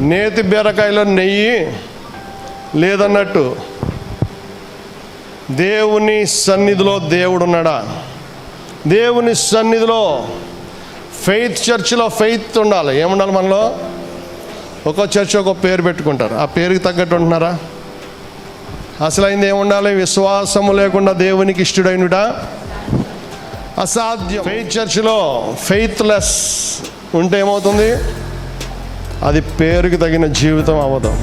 నేతి బీరకాయలో నెయ్యి లేదన్నట్టు దేవుని సన్నిధిలో దేవుడు ఉన్నాడా దేవుని సన్నిధిలో ఫెయిత్ చర్చిలో ఫెయిత్ ఉండాలి. ఏముండాలి మనలో? ఒక్కో చర్చ్ ఒక పేరు పెట్టుకుంటారు. ఆ పేరుకి తగ్గట్టు ఉంటున్నారా? అసలు అయింది ఏముండాలి? విశ్వాసము లేకుండా దేవునికి ఇష్టడైనట అసాధ్యం. ఫెయిత్ చర్చిలో ఫెయిత్లెస్ ఉంటే ఏమవుతుంది? అది పేరుకి తగిన జీవితం అవ్వదు.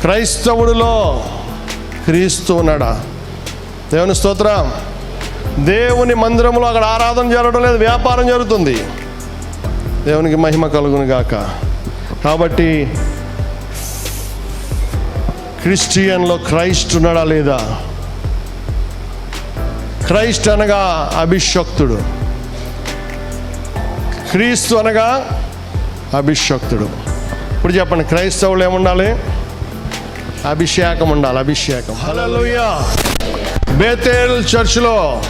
క్రైస్తవుడిలో క్రీస్తు ఉన్నాడా? దేవుని స్తోత్రం. దేవుని మందిరంలో అక్కడ ఆరాధన జరగడం లేదు వ్యాపారం జరుగుతుంది. దేవునికి మహిమ కలుగును గాక. కాబట్టి క్రిస్టియన్లో క్రైస్ట్ ఉన్నాడా లేదా? క్రైస్ట్ అనగా అభిషక్తుడు. క్రీస్తు అనగా అభిషక్తుడు. ఇప్పుడు చెప్పండి క్రైస్తవులు ఏముండాలి? అభిషేకం ఉండాలి అభిషేకం. హలోయా బేతేల్ చర్చ్లో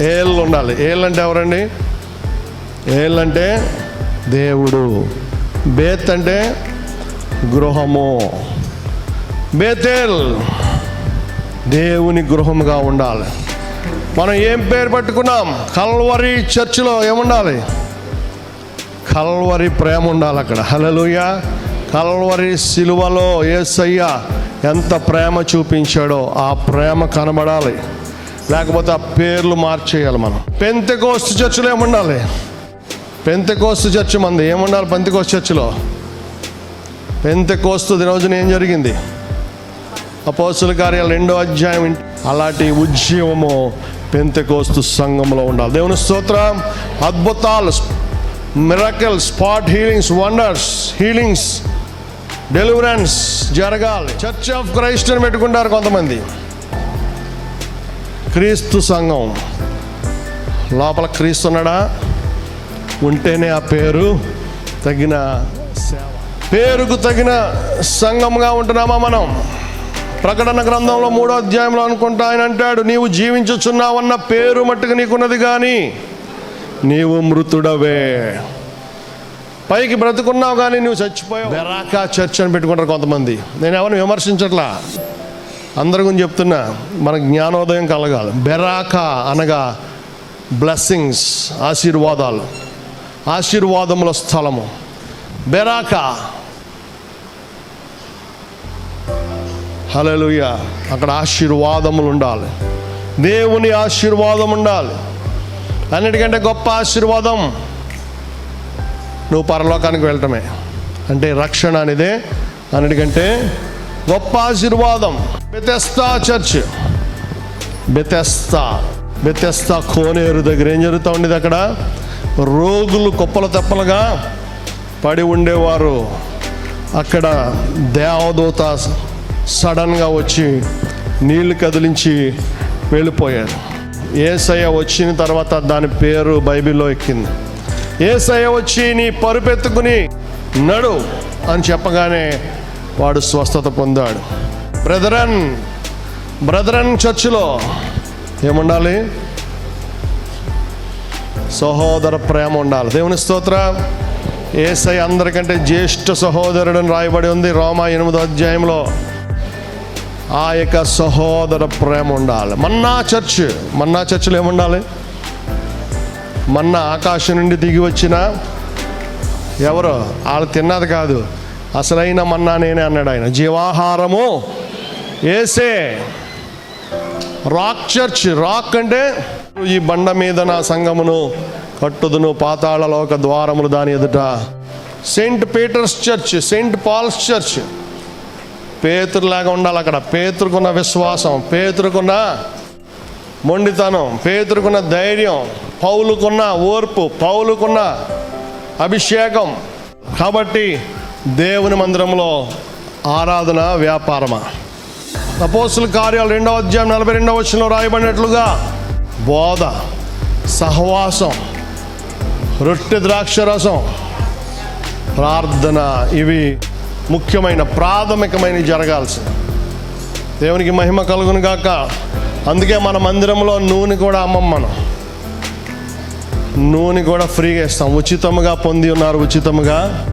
ఏళ్ళు ఉండాలి. ఏళ్ళు అంటే ఎవరండి? ఏళ్ళు అంటే దేవుడు. బేత్ అంటే గృహము. బేతేల్ దేవుని గృహముగా ఉండాలి. మనం ఏం పేరు పెట్టుకున్నాం? కల్వరి చర్చిలో ఏముండాలి? కల్వరి ప్రేమ ఉండాలి అక్కడ. హలలుయ కల్వరి సిలువలో ఏసయ్య ఎంత ప్రేమ చూపించాడో ఆ ప్రేమ కనబడాలి. లేకపోతే ఆ పేర్లు మార్చేయాలి మనం. పెంతకోస్తు చర్చిలో ఏముండాలి? పెంతకోస్తు చర్చి మంది ఏముండాలి పెంతెకోస్తు చర్చిలో? పెంతకోస్తు దినోజున ఏం జరిగింది? అపోసుల కార్యాలు రెండో అధ్యాయం అలాంటి ఉద్యమము పెంతకోస్తు సంఘంలో ఉండాలి. దేవుని స్తోత్రం. అద్భుతాలు. Miracle spot healings wonders healings deliverance జరగాలి. చర్చ్ ఆఫ్ క్రైస్ట్ అని పెట్టుకుంటారు కొంతమంది. క్రీస్తు సంఘం. లోపల క్రీస్తు ఉన్నాడా? ఉంటేనే ఆ పేరు తగిన సేవ. పేరుకు తగిన సంఘంగా ఉంటున్నామా మనం? ప్రకటన గ్రంథంలో మూడో అధ్యాయంలో అనుకుంటా ఆయన అంటాడు నీవు జీవించుచున్నావన్న పేరు మట్టుకు నీకున్నది కానీ నీవు మృతుడవే. పైకి బ్రతుకున్నావు కానీ నువ్వు చచ్చిపోయావు. బెరాకా చర్చ్ అని పెట్టుకుంటారు కొంతమంది. నేను ఎవరిని విమర్శించట్లా? అందరి గురించి చెప్తున్నా మన జ్ఞానోదయం కలగాలి. బెరాకా అనగా బ్లెస్సింగ్స్ ఆశీర్వాదాలు. ఆశీర్వాదముల స్థలము. బెరాకా హల్లెలూయా. అక్కడ ఆశీర్వాదములు ఉండాలి. దేవుని ఆశీర్వాదం ఉండాలి. అన్నిటికంటే గొప్ప ఆశీర్వాదం. నువ్వు పరలోకానికి వెళ్ళటమే. అంటే రక్షణ అనేదే అన్నిటికంటే గొప్ప ఆశీర్వాదం. Bethesda church. బెతెస్తా. బెతెస్తా కోనేరు దగ్గర ఏం జరుగుతూ ఉండేది అక్కడ? రోగులు కుప్పల తెప్పలుగా పడి ఉండేవారు. అక్కడ దేవదూత సడన్గా వచ్చి నీళ్ళు కదిలించి వెళ్ళిపోయారు. ఏసయ్య వచ్చిన తర్వాత దాని పేరు బైబిల్లో ఎక్కింది. ఏసయ్య వచ్చి నీ పరుపెత్తుకుని నడు అని చెప్పగానే వాడు స్వస్థత పొందాడు. బ్రదరన్ బ్రదరన్ చర్చిలో ఏముండాలి? సహోదర ప్రేమ ఉండాలి. దేవుని స్తోత్ర. ఏసై అందరికంటే జ్యేష్ఠ సహోదరుడు రాయబడి ఉంది. రోమా ఎనిమిదో అధ్యాయంలో. ఆ యొక్క సహోదర ప్రేమ ఉండాలి. మన్నా చర్చ్ మన్నా చర్చిలో ఏముండాలి? మన్నా ఆకాశం నుండి దిగి వచ్చిన ఎవరు? వాళ్ళు తిన్నది కాదు. అసలైన మన్నా నేనే అన్నాడు ఆయన. జీవాహారము ఏసే. రాక్ చర్చ్ రాక్ అంటే ఈ బండ మీద నా సంగమును కట్టుదును పాతాళలోక ద్వారములు దాని ఎదుట. Saint Peter's church Saint Paul's church. పేతురులాగా ఉండాలి అక్కడ. పేతురుకున్న విశ్వాసం పేతురుకున్న మొండితనం పేతురుకున్న ధైర్యం పౌలుకున్న ఓర్పు పౌలుకున్న అభిషేకం. కాబట్టి దేవుని మందిరంలో ఆరాధన వ్యాపారమా? అపోస్తుల కార్యాలు రెండవ అధ్యాయం నలభై రెండవ వచ్చిన రాయబడినట్లుగా బోధ సహవాసం రొట్టె ద్రాక్ష రసం ప్రార్థన ఇవి. ముఖ్యమైన ప్రాథమికమైన జరగాల్సింది. దేవునికి మహిమ కలుగును గాక. అందుకే మన మందిరంలో నూనె కూడా అమ్మం మనం. నూనె కూడా ఫ్రీగా ఇస్తాం. ఉచితముగా పొంది ఉన్నారు ఉచితముగా.